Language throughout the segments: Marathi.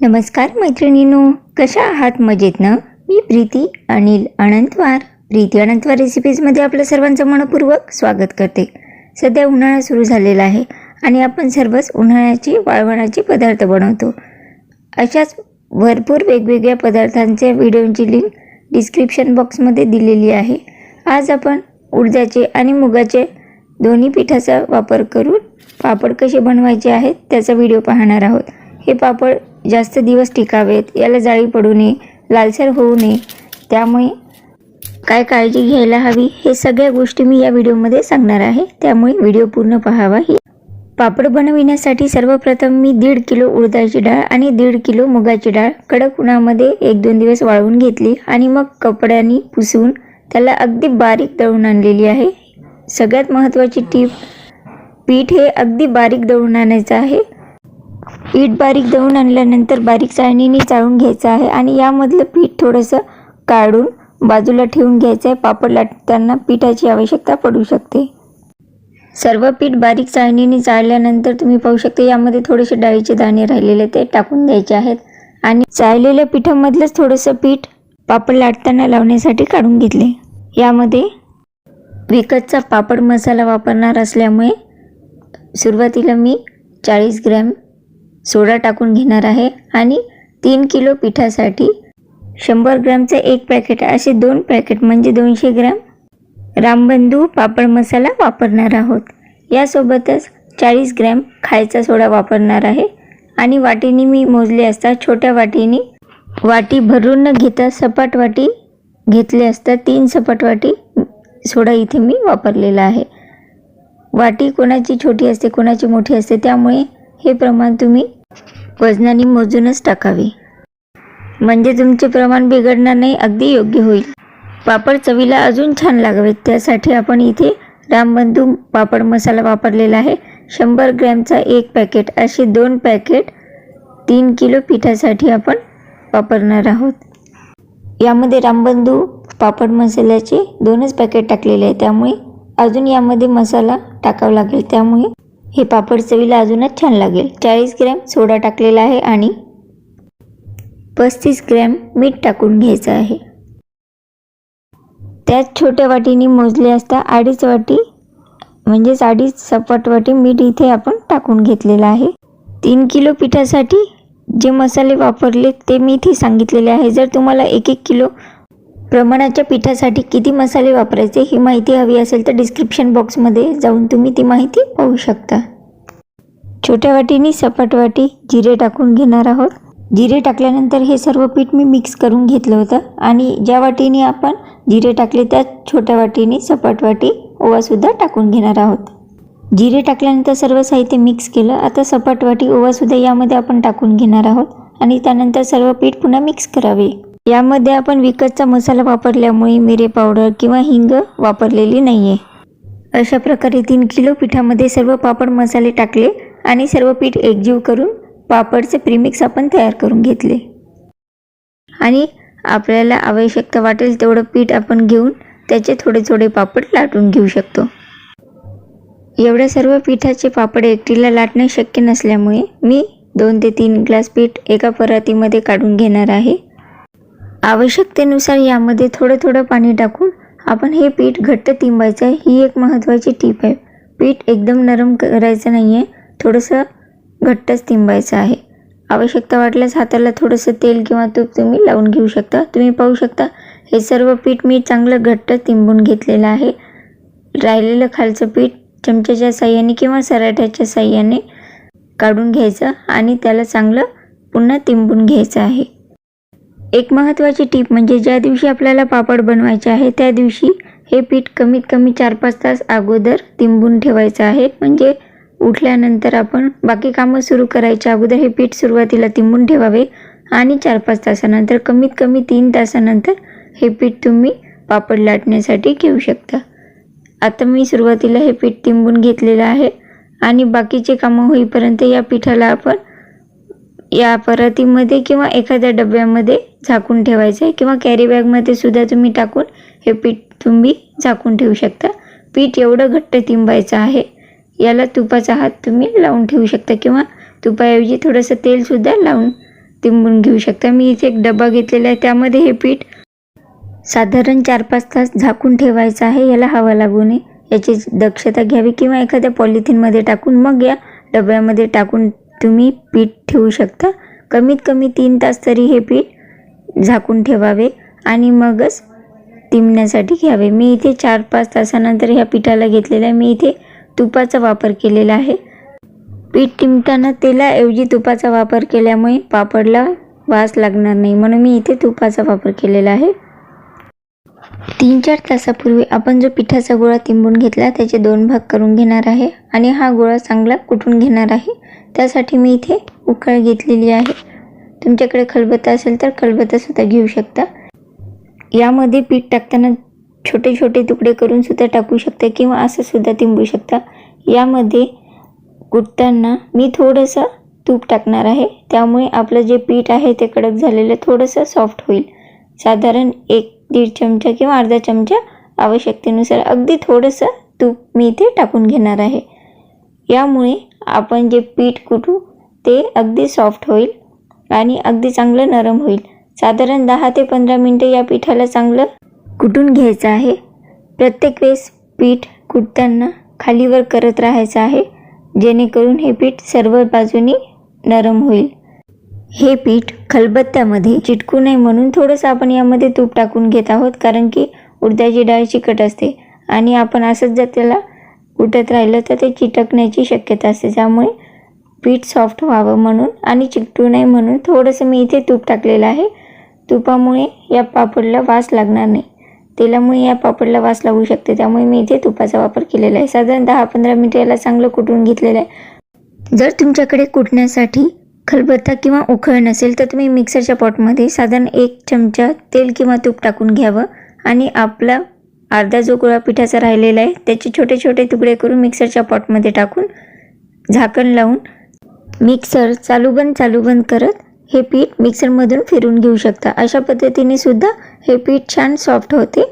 नमस्कार मैत्रिणींनो कशा आहात? मजेत ना? मी प्रीती अनिल अनंतवार. प्रीती अनंतवार रेसिपीजमध्ये आपलं सर्वांचं मनपूर्वक स्वागत करते. सध्या उन्हाळा सुरू झालेला आहे आणि आपण सर्वच उन्हाळ्याचे वाळवणाचे पदार्थ बनवतो. अशाच भरपूर वेगवेगळ्या पदार्थांच्या व्हिडिओची लिंक डिस्क्रिप्शन बॉक्समध्ये दिलेली आहे. आज आपण उडदाचे आणि मुगाचे दोन्ही पिठाचा वापर करून पापड कसे बनवायचे आहेत त्याचा व्हिडिओ पाहणार आहोत. हे पापड जास्त दिवस टिकावेत याला जाळी पडू नये लालसर होऊ नये. त्यामुळे काय काळजी घ्यायला हवी हे सगळ्या गोष्टी मी या व्हिडिओमध्ये सांगणार आहे. त्यामुळे व्हिडिओ पूर्ण पाहावा ही पापड बनविण्यासाठी सर्वप्रथम मी दीड किलो उडदाची डाळ आणि दीड किलो मुगाची डाळ कडक उन्हामध्ये एक दोन दिवस वाळवून घेतली आणि मग कपड्यांनी पुसून त्याला अगदी बारीक दळून आणलेली आहे. सगळ्यात महत्त्वाची टीप पीठ हे अगदी बारीक दळून आणायचं आहे. पीठ बारीक दळून आणल्यानंतर बारीक चाळणीने चाळून घ्यायचं आहे आणि यामधलं पीठ थोडंसं काढून बाजूला ठेवून घ्यायचं आहे. पापड लाटताना पिठाची आवश्यकता पडू शकते. सर्व पीठ बारीक चाळणीने चाळल्यानंतर तुम्ही पाहू शकता यामध्ये थोडेसे डाळीचे दाणे राहिलेले ते टाकून द्यायचे आहेत. आणि चाळलेल्या पिठामधलंच थोडंसं पीठ पापड लाटताना लावण्यासाठी काढून घेतले. यामध्ये विकतचा पापड मसाला वापरणार असल्यामुळे सुरुवातीला मी चाळीस ग्रॅम सोडा टाकून घेणार आहे आणि तीन किलो पिठासाठी शंभर ग्रॅमचं एक पॅकेट असे दोन पॅकेट म्हणजे दोनशे ग्रॅम रामबंधू पापड मसाला वापरणार आहोत. यासोबतच चाळीस ग्रॅम खायचा सोडा वापरणार आहे आणि वाटीने मी मोजले असता छोट्या वाटीने वाटी भरून न घेता सपाट वाटी घेतले असता तीन सपाट वाटी सोडा इथे मी वापरलेला आहे. वाटी कोणाची छोटी असते कोणाची मोठी असते त्यामुळे हे प्रमाण तुम्ही वजनाने मोजूनच टाकावे. म्हणजे तुमचे प्रमाण बिघडणार नाही अगदी योग्य होईल. पापड चवीला अजून छान लागावेत त्यासाठी आपण इथे रामबंधू पापड मसाला वापरलेला आहे. शंभर ग्रॅमचा एक पॅकेट असे दोन पॅकेट तीन किलो पिठासाठी आपण वापरणार आहोत. यामध्ये रामबंधू पापड मसाल्याचे दोनच पॅकेट टाकलेले आहे त्यामुळे अजून यामध्ये मसाला टाकावा लागेल. त्यामुळे हे पापड चवीला अजूनच छान लागेल. चाळीस ग्रॅम सोडा टाकलेला आहे आणि पस्तीस ग्रॅम मीठ टाकून घ्यायचं आहे. त्याच छोट्या वाटीने मोजले असता अडीच वाटी म्हणजेच अडीच सपाट वाटी मीठ इथे आपण टाकून घेतलेलं आहे. तीन किलो पिठासाठी जे मसाले वापरले ते मी इथे सांगितलेले आहे. जर तुम्हाला एक एक किलो प्रमाणाच्या पिठासाठी किती मसाले वापरायचे ही माहिती हवी असेल तर डिस्क्रिप्शन बॉक्समध्ये जाऊन तुम्ही ती माहिती पाहू शकता. छोट्या वाटीने सपाट वाटी जिरे टाकून घेणार आहोत. जिरे टाकल्यानंतर हे सर्व पीठ मी मिक्स करून घेतलं होतं आणि ज्या वाटीने आपण जिरे टाकले त्या छोट्या वाटीने सपाट वाटी ओवासुद्धा टाकून घेणार आहोत. जिरे टाकल्यानंतर सर्व साहित्य मिक्स केलं. आता सपाट वाटी ओवासुद्धा यामध्ये आपण टाकून घेणार आहोत आणि त्यानंतर सर्व पीठ पुन्हा मिक्स करावे. यामध्ये आपण विकतचा मसाला वापरल्यामुळे मिरे पावडर किंवा हिंग वापरलेली नाही आहे अशा प्रकारे तीन किलो पिठामध्ये सर्व पापड मसाले टाकले आणि सर्व पीठ एकजीव करून पापडचे प्रीमिक्स आपण तयार करून घेतले. आणि आपल्याला आवश्यकता वाटेल तेवढं पीठ आपण घेऊन त्याचे थोडे थोडे पापड लाटून घेऊ शकतो. एवढ्या सर्व पिठाचे पापड एकटीला लाटणे शक्य नसल्यामुळे मी दोन ते तीन ग्लास पीठ एका परातीमध्ये काढून घेणार आहे. आवश्यकतेनुसार यामध्ये थोडं थोडं पाणी टाकून आपण हे पीठ घट्ट तिंबायचं आहे. ही एक महत्त्वाची टीप आहे. पीठ एकदम नरम करायचं नाही आहे थोडंसं घट्टच तिंबायचं आहे. आवश्यकता वाटल्यास हाताला थोडंसं तेल किंवा तूप तुम्ही लावून घेऊ शकता. तुम्ही पाहू शकता हे सर्व पीठ मी चांगलं घट्ट तिंबून घेतलेलं आहे. राहिलेलं खालचं पीठ चमच्याच्या साह्याने किंवा सराट्याच्या साह्याने काढून घ्यायचं आणि त्याला चांगलं पुन्हा तिंबून घ्यायचं आहे. एक महत्त्वाची टीप म्हणजे ज्या दिवशी आपल्याला पापड बनवायचे आहे त्या दिवशी हे पीठ कमीत कमी चार पाच तास अगोदर तिंबून ठेवायचं आहे. म्हणजे उठल्यानंतर आपण बाकी कामं सुरू करायच्या अगोदर हे पीठ सुरुवातीला तिंबून ठेवावे आणि चार पाच तासानंतर कमीत कमी तीन तासानंतर हे पीठ तुम्ही पापड लाटण्यासाठी घेऊ शकता. आता मी सुरुवातीला हे पीठ तिंबून घेतलेलं आहे आणि बाकीचे कामं होईपर्यंत या पिठाला आपण या परातीमध्ये किंवा एखाद्या डब्यामध्ये झाकून ठेवायचं आहे किंवा कॅरी बॅगमध्ये सुद्धा तुम्ही टाकून हे पीठ तुम्ही झाकून ठेवू शकता. पीठ एवढं घट्ट तिंबायचं आहे याला तुपाचा हात तुम्ही लावून ठेवू शकता किंवा तुपाऐवजी थोडंसं तेलसुद्धा लावून तिंबून घेऊ शकता. मी इथे एक डबा घेतलेला आहे त्यामध्ये हे पीठ साधारण चार पाच तास झाकून ठेवायचं आहे याला हवा लागू नये. याची दक्षता घ्यावी किंवा एखाद्या पॉलिथिनमध्ये टाकून मग या डब्यामध्ये टाकून तुम्ही पीठ ठेवू शकता. कमीत कमी तीन तास तरी हे पीठ झाकून ठेवावे आणि मगच तिमण्यासाठी घ्यावे. मी इथे चार पाच तासानंतर ह्या पिठाला घेतलेलं आहे. मी इथे तुपाचा वापर केलेला आहे. पीठ टिमताना तेलाऐवजी तुपाचा वापर केल्यामुळे पापडला वास लागणार नाही. म्हणून मी इथे तुपाचा वापर केलेला आहे. तीन चार तासापूर्वी आपण जो पिठाचा गोळा तिंबून घेतला त्याचे दोन भाग करून घेणार आहे आणि हा गोळा चांगला कुटून घेणार आहे त्यासाठी मी इथे उकळ घेतलेली आहे. तुमच्याकडे खलबत्ता असेल तर खलबत्तासुद्धा घेऊ शकता. यामध्ये पीठ टाकताना छोटे छोटे तुकडे करूनसुद्धा टाकू शकता किंवा असंसुद्धा तिंबू शकता. यामध्ये कुटताना मी थोडंसं तूप टाकणार आहे. त्यामुळे आपलं जे पीठ आहे ते कडक झालेलं थोडंसं सॉफ्ट होईल. साधारण एक दीड चमचा किंवा अर्धा चमचा आवश्यकतेनुसार अगदी थोडंसं तूप मी इथे टाकून घेणार आहे. यामुळे आपण जे पीठ कुटू ते अगदी सॉफ्ट होईल आणि अगदी चांगलं नरम होईल. साधारण दहा ते पंधरा मिनटं या पिठाला चांगलं कुटून घ्यायचं आहे. प्रत्येक वेळेस पीठ कुटताना खालीवर करत राहायचं आहे जेणेकरून हे पीठ सर्व बाजूनी नरम होईल. हे पीठ खलबत्त्यामध्ये चिटकू नये म्हणून थोडंसं आपण यामध्ये तूप टाकून घेत आहोत कारण की उडदाची डाळ चिकट असते आणि आपण असंच जर त्याला कुटत राहिलं तर ते चिटकण्याची शक्यता असते. त्यामुळे पीठ सॉफ्ट व्हावं म्हणून आणि चिकटू नये म्हणून थोडंसं मी इथे तूप टाकलेलं आहे. तुपामुळे या पापडला वास लागणार नाही. तेलामुळे या पापडला वास लागू शकते. त्यामुळे मी इथे तुपाचा वापर केलेला आहे. साधारण दहा पंधरा मिनिटं याला चांगलं कुटून घेतलेलं आहे. जर तुमच्याकडे कुटण्यासाठी खलबत्ता किंवा उखळ नसेल तर तुम्ही मिक्सरच्या पॉटमध्ये साधारण एक चमचा तेल किंवा तूप टाकून घ्यावं आणि आपला अर्धा जो गोळा पिठाचा राहिलेला आहे त्याचे छोटे छोटे तुकडे करून मिक्सरच्या पॉटमध्ये टाकून झाकण लावून मिक्सर चालू बंद चालू बंद करत हे पीठ मिक्सरमधून फिरून घेऊ शकता. अशा पद्धतीने सुद्धा हे पीठ छान सॉफ्ट होते.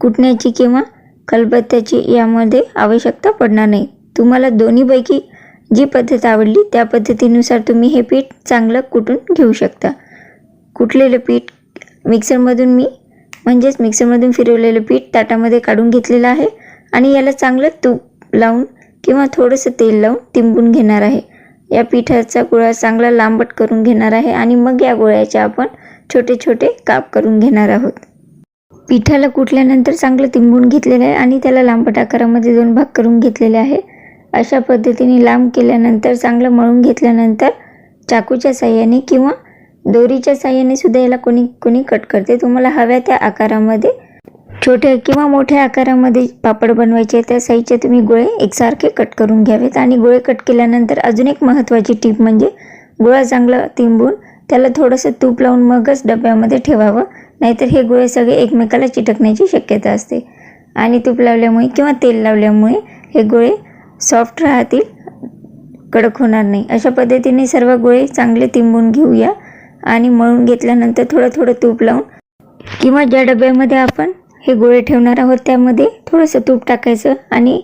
कुटण्याची किंवा खलबत्त्याची यामध्ये आवश्यकता पडणार नाही. तुम्हाला दोन्हीपैकी जी पद्धत आवडली त्या पद्धतीनुसार तुम्ही हे पीठ चांगलं कुटून घेऊ शकता. कुटलेलं पीठ मिक्सरमधून मी म्हणजेच मिक्सरमधून फिरवलेलं पीठ ताटामध्ये काढून घेतलेलं आहे आणि याला चांगलं तूप लावून किंवा थोडंसं तेल लावून तिंबून घेणार आहे. या पिठाचा गोळा चांगला लांबट करून घेणार आहे आणि मग या गोळ्याचे आपण छोटे छोटे काप करून घेणार आहोत. पिठाला कुटल्यानंतर चांगलं तिंबून घेतलेलं आहे आणि त्याला लांबट आकारामध्ये दोन भाग करून घेतलेले आहे. अशा पद्धतीने लांब केल्यानंतर चांगलं मळून घेतल्यानंतर चाकूच्या साह्याने किंवा दोरीच्या साह्याने सुद्धा याला कोणी कोणी कट करते. तुम्हाला हव्या त्या आकारामध्ये छोट्या किंवा मोठ्या आकारामध्ये पापड बनवायचे त्या साईजचे तुम्ही गोळे एकसारखे कट करून घ्यावेत. आणि गोळे कट केल्यानंतर अजून एक महत्त्वाची टीप म्हणजे गोळा चांगला तिंबून त्याला थोडंसं तूप लावून मगच डब्यामध्ये ठेवावं. नाहीतर हे गोळे सगळे एकमेकाला चिटकण्याची शक्यता असते. आणि तूप लावल्यामुळे किंवा तेल लावल्यामुळे हे गोळे सॉफ्ट राहतील कडक होणार नाही. अशा पद्धतीने सर्व गोळे चांगले तिंबून घेऊया आणि मळून घेतल्यानंतर थोडं थोडं तूप लावून किंवा ज्या डब्यामध्ये आपण हे गोळे ठेवणार आहोत त्यामध्ये थोडंसं तूप टाकायचं आणि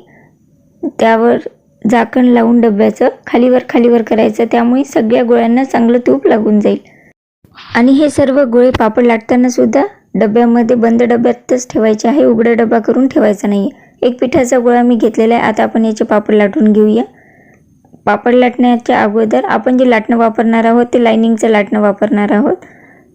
त्यावर झाकण लावून डब्याचं खालीवर खालीवर करायचं. त्यामुळे सगळ्या गोळ्यांना चांगलं तूप लागून जाईल. आणि हे सर्व गोळे पापड लाटताना सुद्धा डब्यामध्ये बंद डब्यातच ठेवायचे आहे. उघडा डबा करून ठेवायचा नाही आहे एक पिठाचा गोळा मी घेतलेला आहे. आता आपण याचे पापड लाटून घेऊया. पापड लाटण्याच्या अगोदर आपण जे लाटणं वापरणार आहोत ते लायनिंगचं लाटणं वापरणार आहोत.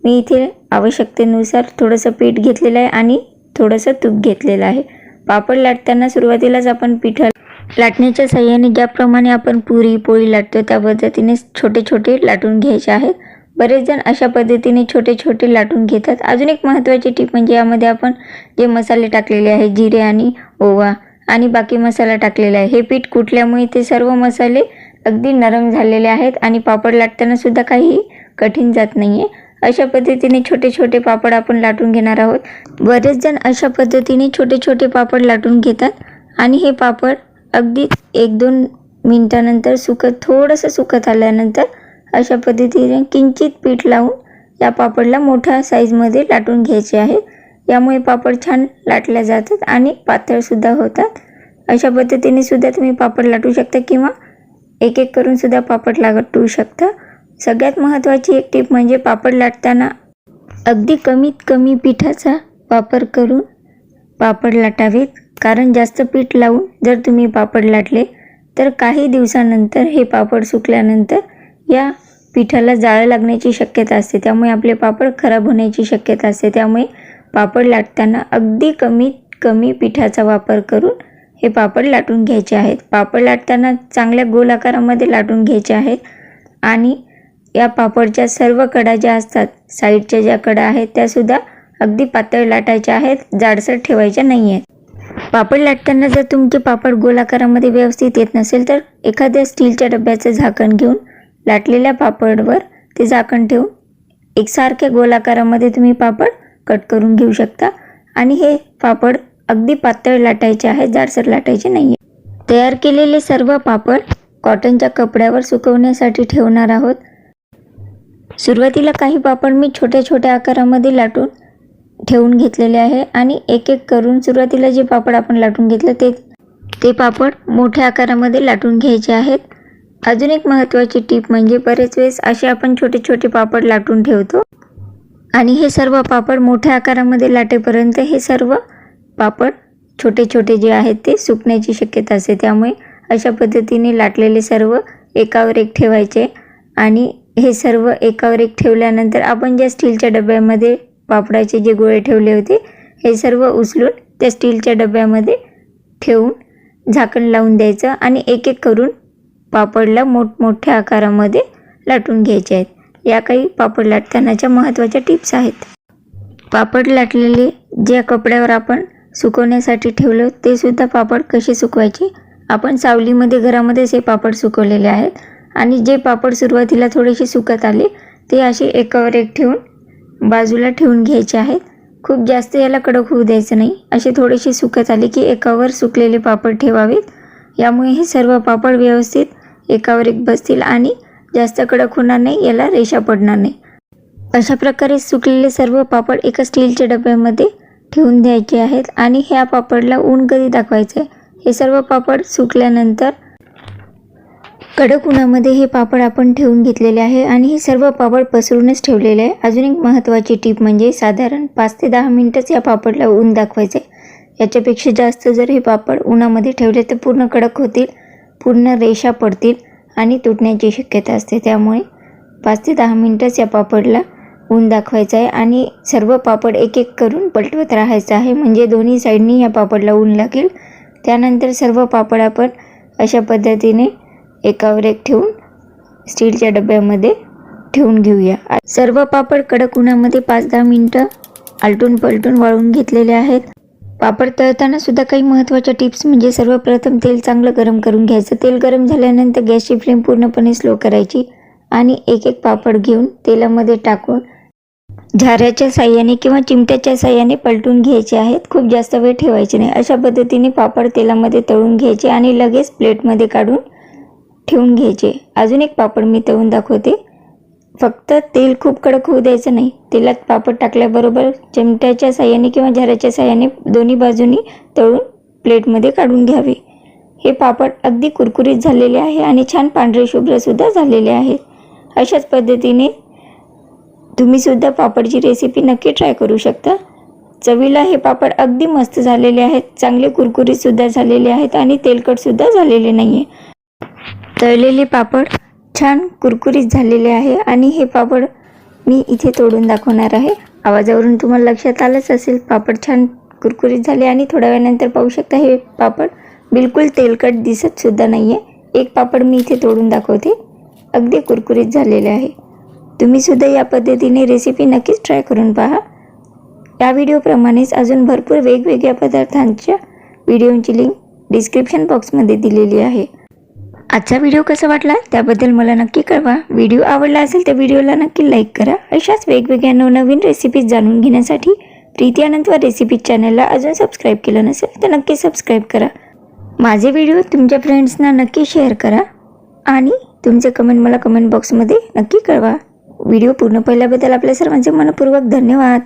मी इथे आवश्यकतेनुसार थोडंसं पीठ घेतलेलं आहे आणि थोडंसं तूप घेतलेलं आहे. पापड लाटताना सुरुवातीलाच आपण पिठा लाटण्याच्या साह्याने ज्याप्रमाणे आपण पुरी पोळी लाटतो त्या पद्धतीने छोटे छोटे लाटून घ्यायचे आहेत. बरेच जण अशा पद्धतीने छोटे छोटे लाटून घेतात. अजून एक महत्त्वाची टीप म्हणजे यामध्ये आपण जे मसाले टाकलेले आहेत जिरे आणि ओवा. आणि बाकी मसाला टाकलेला आहे. हे पीठ कुटल्यामुळे ते सर्व मसाले अगदी नरम झालेले आहेत आणि पापड लाटताना सुद्धा काही कठीण जात नाही आहे अशा पद्धतीने छोटे छोटे पापड आपण लाटून घेणार आहोत. बरेच जण अशा पद्धतीने छोटे छोटे पापड लाटून घेतात आणि हे पापड अगदी एक दोन मिनटानंतर सुकत थोडंसं सुकत आल्यानंतर अशा पद्धतीने किंचित पीठ लावून या पापडला मोठ्या साईजमध्ये लाटून घ्यायचे आहेत. यामुळे पापड छान लाटल्या जातात आणि पातळसुद्धा होतात. अशा पद्धतीने सुद्धा तुम्ही पापड लाटू शकता किंवा एक एक करूनसुद्धा पापड लाटू शकता. सगळ्यात महत्त्वाची एक टीप म्हणजे पापड लाटताना अगदी कमीत कमी पिठाचा वापर करून पापड लाटावेत. कारण जास्त पीठ लावून जर तुम्ही पापड लाटले तर काही दिवसानंतर हे पापड सुकल्यानंतर या पिठाला जाळं लागण्याची शक्यता असते. त्यामुळे आपले पापड खराब होण्याची शक्यता असते. त्यामुळे पापड लाटताना अगदी कमीत कमी पिठाचा वापर करून हे पापड लाटून घ्यायचे आहेत. पापड लाटताना चांगल्या गोल आकारामध्ये लाटून घ्यायचे आहेत आणि या पापडच्या सर्व कडा ज्या असतात साईडच्या ज्या कडा आहेत त्यासुद्धा अगदी पातळ लाटायच्या आहेत जाडसर ठेवायच्या नाही आहेत. पापड लाटताना जर तुमचे पापड गोल आकारामध्ये व्यवस्थित येत नसेल तर एखाद्या स्टीलच्या डब्याचं झाकण घेऊन लाटलेल्या पापडवर ते झाकण ठेवून एकसारख्या गोल आकारामध्ये तुम्ही पापड कट करून घेऊ शकता. आणि हे पापड अगदी पातळ लाटायचे आहे जाडसर लाटायचे नाही आहे तयार केलेले सर्व पापड कॉटनच्या कपड्यावर सुकवण्यासाठी ठेवणार आहोत. सुरुवातीला काही पापड मी छोट्या छोट्या आकारामध्ये लाटून ठेवून घेतलेले आहे आणि एक एक करून सुरुवातीला जे पापड आपण लाटून घेतलं ते ते पापड मोठ्या आकारामध्ये लाटून घ्यायचे आहेत. अजून एक महत्त्वाची टीप म्हणजे बरेच वेळेस असे आपण छोटे छोटे पापड लाटून ठेवतो. आणि हे सर्व पापड मोठ्या आकारामध्ये लाटेपर्यंत हे सर्व पापड छोटे छोटे जे आहेत ते सुकण्याची शक्यता असते. त्यामुळे अशा पद्धतीने लाटलेले सर्व एकावर एक ठेवायचे आणि हे सर्व एकावर एक ठेवल्यानंतर आपण ज्या स्टीलच्या डब्यामध्ये पापडाचे जे गोळे ठेवले होते हे सर्व उचलून त्या स्टीलच्या डब्यामध्ये ठेवून झाकण लावून द्यायचं आणि एक एक करून पापडला मोठमोठ्या आकारामध्ये लाटून घ्यायचे आहेत. या काही पापड लाटतानाच्या महत्त्वाच्या टिप्स आहेत. पापड लाटलेले ज्या कपड्यावर आपण सुकवण्यासाठी ठेवलं ते सुद्धा पापड कसे सुकवायचे? आपण सावलीमध्ये घरामध्येच हे पापड सुकवलेले आहेत. आणि जे पापड सुरुवातीला थोडेसे सुकत आले ते असे एकावर एक ठेवून बाजूला ठेवून घ्यायचे आहेत. खूप जास्त याला कडक होऊ द्यायचं नाही. असे थोडेसे सुकत आले की एकावर सुकलेले पापड ठेवावेत. यामुळे हे सर्व पापड व्यवस्थित एकावर एक बसतील आणि जास्त कडक होणार नाही याला रेषा पडणार नाही. अशा प्रकारे सुकलेले सर्व पापड एका स्टीलच्या डब्यामध्ये ठेवून द्यायचे आहेत आणि ह्या पापडला ऊन कधी दाखवायचं आहे हे सर्व पापड सुकल्यानंतर कडक उन्हामध्ये हे पापड आपण ठेवून घेतलेले आहे आणि हे सर्व पापड पसरूनच ठेवलेले आहे. अजून एक महत्त्वाची टीप म्हणजे साधारण पाच ते दहा मिनटंच या पापडला ऊन दाखवायचे याच्यापेक्षा जास्त जर हे पापड उन्हामध्ये ठेवले तर पूर्ण कडक होतील पूर्ण रेषा पडतील. आणि तुटण्याची शक्यता असते. त्यामुळे पाच ते दहा मिनटंच या पापडला ऊन दाखवायचं आहे आणि सर्व पापड एक एक करून पलटवत राहायचं आहे. म्हणजे दोन्ही साईडनी या पापडला ऊन लागेल. त्यानंतर सर्व पापड आपण अशा पद्धतीने एकावर एक ठेवून स्टीलच्या डब्यामध्ये ठेवून घेऊया. सर्व पापड कडक उन्हामध्ये पाच दहा मिनटं आलटून पलटून वाळून घेतलेले आहेत. पापड तळताना सुद्धा काही महत्त्वाच्या टिप्स म्हणजे सर्वप्रथम तेल चांगलं गरम करून घ्यायचं. तेल गरम झाल्यानंतर गॅसची फ्लेम पूर्णपणे स्लो करायची आणि एक एक पापड घेऊन तेलामध्ये टाकून झाऱ्याच्या साह्याने किंवा चिमट्याच्या साह्याने पलटून घ्यायचे आहेत. खूप जास्त वेळ ठेवायचे नाही. अशा पद्धतीने पापड तेलामध्ये तळून घ्यायचे आणि लगेच प्लेटमध्ये काढून ठेवून घ्यायचे. अजून एक पापड मी तळून दाखवते. फक्त तेल खूप कडक होऊ द्यायचं नाही. तेलात पापड टाकल्याबरोबर चिमट्याच्या साह्याने किंवा झऱ्याच्या साह्याने दोन्ही बाजूनी तळून प्लेटमध्ये काढून घ्यावे. हे पापड अगदी कुरकुरीत झालेले आहे आणि छान पांढरे शुभ्रसुद्धा झालेले आहेत. अशाच पद्धतीने तुम्हीसुद्धा पापडची रेसिपी नक्की ट्राय करू शकता. चवीला हे पापड अगदी मस्त झालेले आहेत. चांगले कुरकुरीतसुद्धा झालेले आहेत आणि तेलकटसुद्धा झालेले नाही आहे तळलेले पापड छान कुरकुरीत झालेले आहे आणि हे पापड मी इथे तोडून दाखवणार आहे. आवाजावरून तुम्हाला लक्षात आलंच असेल पापड छान कुरकुरीत झाले आणि थोड्या वेळानंतर पाहू शकता हे पापड बिलकुल तेलकट दिसतसुद्धा नाही आहे एक पापड मी इथे तोडून दाखवते. अगदी कुरकुरीत झालेले आहे. तुम्हीसुद्धा या पद्धतीने रेसिपी नक्कीच ट्राय करून पहा. या व्हिडिओप्रमाणेच अजून भरपूर वेगवेगळ्या पदार्थांच्या व्हिडिओंची लिंक डिस्क्रिप्शन बॉक्समध्ये दिलेली आहे. आजचा व्हिडिओ कसा वाटला त्याबद्दल मला नक्की कळवा. व्हिडिओ आवडला असेल तर व्हिडिओला नक्की लाईक करा. अशाच वेगवेगळ्या नवनवीन रेसिपीज जाणून घेण्यासाठी प्रीती अनंतवार रेसिपीज चॅनलला अजून सबस्क्राईब केलं नसेल तर नक्की सबस्क्राईब करा. माझे व्हिडिओ तुमच्या फ्रेंड्सना नक्की शेअर करा आणि तुमचे कमेंट मला कमेंट बॉक्समध्ये नक्की कळवा. व्हिडिओ पूर्ण पाहिल्याबद्दल आपल्या सर्वांचे मनपूर्वक धन्यवाद.